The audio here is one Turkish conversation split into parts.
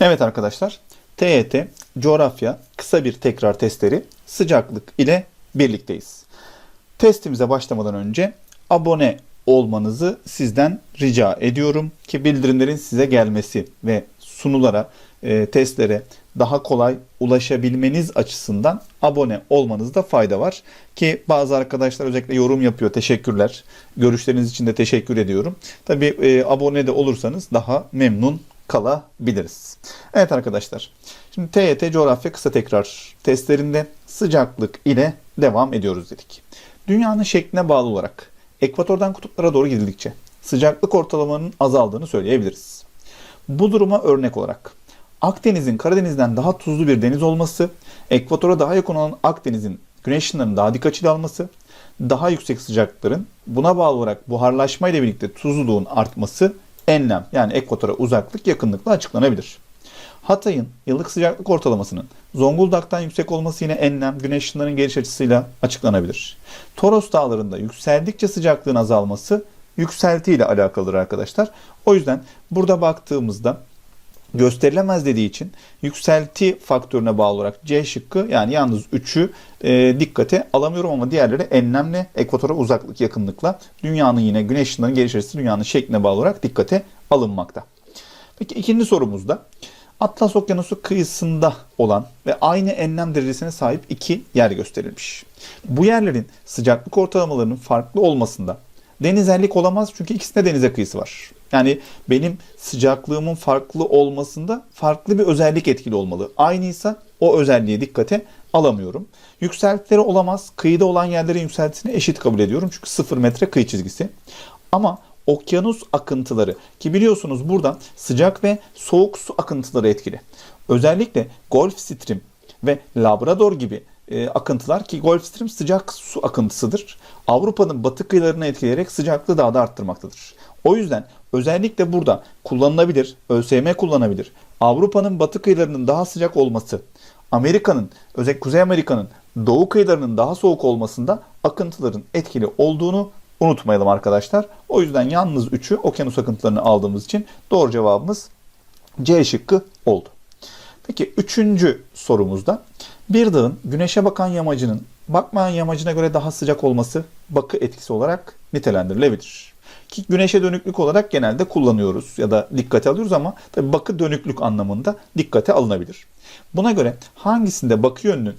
Evet arkadaşlar, TYT coğrafya kısa bir tekrar testleri sıcaklık ile birlikteyiz. Testimize başlamadan önce abone olmanızı sizden rica ediyorum ki bildirimlerin size gelmesi ve sunulara, e, testlere daha kolay ulaşabilmeniz açısından abone olmanızda fayda var. Ki bazı arkadaşlar özellikle yorum yapıyor. Teşekkürler. Görüşleriniz için de teşekkür ediyorum. Tabii e, abone de olursanız daha memnun kalabiliriz. Evet arkadaşlar. Şimdi TYT coğrafya kısa tekrar testlerinde sıcaklık ile devam ediyoruz dedik. Dünyanın şekline bağlı olarak ekvatordan kutuplara doğru gidildikçe sıcaklık ortalamanın azaldığını söyleyebiliriz. Bu duruma örnek olarak Akdeniz'in Karadeniz'den daha tuzlu bir deniz olması, ekvatora daha yakın olan Akdeniz'in güneş ışınlarının daha dik açıda alması, daha yüksek sıcaklıkların buna bağlı olarak buharlaşma ile birlikte tuzluluğun artması enlem yani ekvatora uzaklık yakınlıkla açıklanabilir. Hatay'ın yıllık sıcaklık ortalamasının Zonguldak'tan yüksek olması yine enlem güneş ışınlarının geliş açısıyla açıklanabilir. Toros dağlarında yükseldikçe sıcaklığın azalması yükselti ile alakalıdır arkadaşlar. O yüzden burada baktığımızda gösterilemez dediği için yükselti faktörüne bağlı olarak C şıkkı yani yalnız 3'ü e, dikkate alamıyorum ama diğerleri enlemle ekvatora uzaklık yakınlıkla dünyanın yine güneş ışınlarının geliş dünyanın şekline bağlı olarak dikkate alınmakta. Peki ikinci sorumuzda Atlas Okyanusu kıyısında olan ve aynı enlem derecesine sahip iki yer gösterilmiş. Bu yerlerin sıcaklık ortalamalarının farklı olmasında denizellik olamaz çünkü ikisinde denize kıyısı var. Yani benim sıcaklığımın farklı olmasında farklı bir özellik etkili olmalı. Aynıysa o özelliğe dikkate alamıyorum. Yükseltileri olamaz. Kıyıda olan yerlerin yükseltisini eşit kabul ediyorum. Çünkü 0 metre kıyı çizgisi. Ama okyanus akıntıları ki biliyorsunuz burada sıcak ve soğuk su akıntıları etkili. Özellikle Gulf Stream ve Labrador gibi e, akıntılar ki Gulf Stream sıcak su akıntısıdır. Avrupa'nın batı kıyılarını etkileyerek sıcaklığı daha da arttırmaktadır. O yüzden özellikle burada kullanılabilir, ÖSYM kullanabilir. Avrupa'nın batı kıyılarının daha sıcak olması, Amerika'nın, özellikle Kuzey Amerika'nın doğu kıyılarının daha soğuk olmasında akıntıların etkili olduğunu unutmayalım arkadaşlar. O yüzden yalnız 3'ü okyanus akıntılarını aldığımız için doğru cevabımız C şıkkı oldu. Peki üçüncü sorumuzda bir dağın güneşe bakan yamacının bakmayan yamacına göre daha sıcak olması bakı etkisi olarak nitelendirilebilir. Ki güneşe dönüklük olarak genelde kullanıyoruz ya da dikkate alıyoruz ama tabii bakı dönüklük anlamında dikkate alınabilir. Buna göre hangisinde bakı yönünün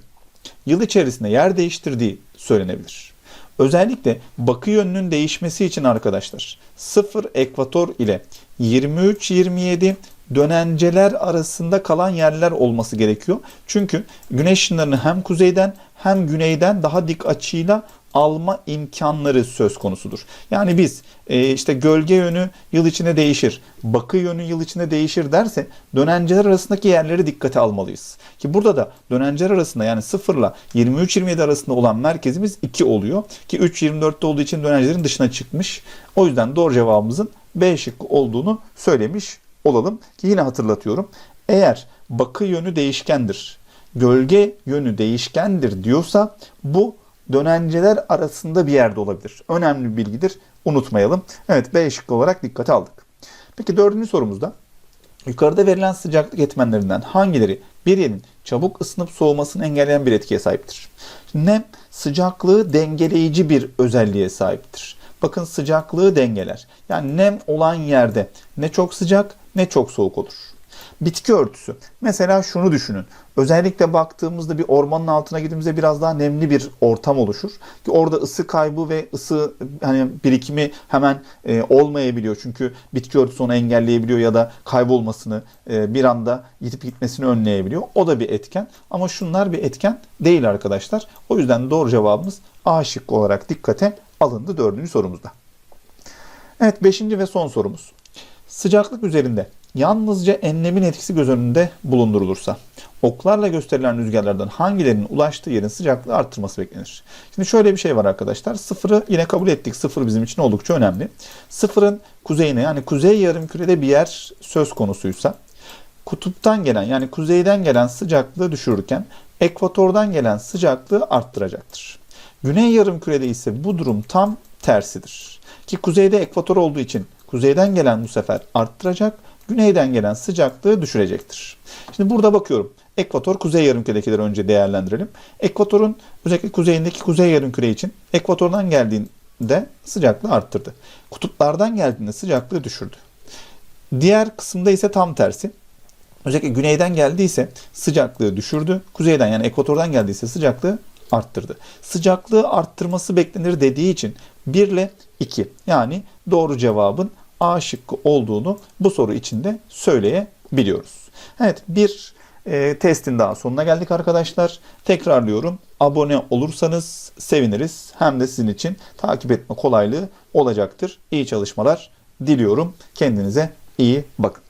yıl içerisinde yer değiştirdiği söylenebilir. Özellikle bakı yönünün değişmesi için arkadaşlar 0 ekvator ile 23-27 dönenceler arasında kalan yerler olması gerekiyor. Çünkü güneş ışınlarını hem kuzeyden hem güneyden daha dik açıyla alma imkanları söz konusudur. Yani biz e, işte gölge yönü yıl içinde değişir, bakı yönü yıl içinde değişir derse dönenceler arasındaki yerleri dikkate almalıyız. Ki burada da dönenceler arasında yani 0 ile 23-27 arasında olan merkezimiz 2 oluyor. Ki 3-24'te olduğu için dönencelerin dışına çıkmış. O yüzden doğru cevabımızın B şıkkı olduğunu söylemiş olalım. Ki yine hatırlatıyorum. Eğer bakı yönü değişkendir, gölge yönü değişkendir diyorsa bu dönenceler arasında bir yerde olabilir. Önemli bir bilgidir. Unutmayalım. Evet B şıkkı olarak dikkate aldık. Peki dördüncü sorumuzda yukarıda verilen sıcaklık etmenlerinden hangileri bir yerin çabuk ısınıp soğumasını engelleyen bir etkiye sahiptir? Nem sıcaklığı dengeleyici bir özelliğe sahiptir. Bakın sıcaklığı dengeler. Yani nem olan yerde ne çok sıcak ne çok soğuk olur. Bitki örtüsü. Mesela şunu düşünün. Özellikle baktığımızda bir ormanın altına gittiğimizde biraz daha nemli bir ortam oluşur. Ki orada ısı kaybı ve ısı hani birikimi hemen e, olmayabiliyor. Çünkü bitki örtüsü onu engelleyebiliyor ya da kaybolmasını e, bir anda gidip gitmesini önleyebiliyor. O da bir etken. Ama şunlar bir etken değil arkadaşlar. O yüzden doğru cevabımız A şıkkı olarak dikkate alındı dördüncü sorumuzda. Evet beşinci ve son sorumuz. Sıcaklık üzerinde yalnızca enlemin etkisi göz önünde bulundurulursa oklarla gösterilen rüzgarlardan hangilerinin ulaştığı yerin sıcaklığı arttırması beklenir. Şimdi şöyle bir şey var arkadaşlar. Sıfırı yine kabul ettik. Sıfır bizim için oldukça önemli. Sıfırın kuzeyine yani kuzey yarımkürede bir yer söz konusuysa kutuptan gelen yani kuzeyden gelen sıcaklığı düşürürken ekvatordan gelen sıcaklığı arttıracaktır. Güney yarımkürede ise bu durum tam tersidir. Ki kuzeyde ekvator olduğu için kuzeyden gelen bu sefer arttıracak, güneyden gelen sıcaklığı düşürecektir. Şimdi burada bakıyorum. Ekvator kuzey yarımküredekileri önce değerlendirelim. Ekvatorun özellikle kuzeyindeki kuzey yarımküre için ekvatordan geldiğinde sıcaklığı arttırdı. Kutuplardan geldiğinde sıcaklığı düşürdü. Diğer kısımda ise tam tersi. Özellikle güneyden geldiyse sıcaklığı düşürdü. Kuzeyden yani ekvatordan geldiyse sıcaklığı arttırdı. Sıcaklığı arttırması beklenir dediği için 1 ile 2 yani doğru cevabın A şıkkı olduğunu bu soru içinde söyleyebiliyoruz. Evet bir e, testin daha sonuna geldik arkadaşlar. Tekrarlıyorum. Abone olursanız seviniriz. Hem de sizin için takip etme kolaylığı olacaktır. İyi çalışmalar diliyorum. Kendinize iyi bakın.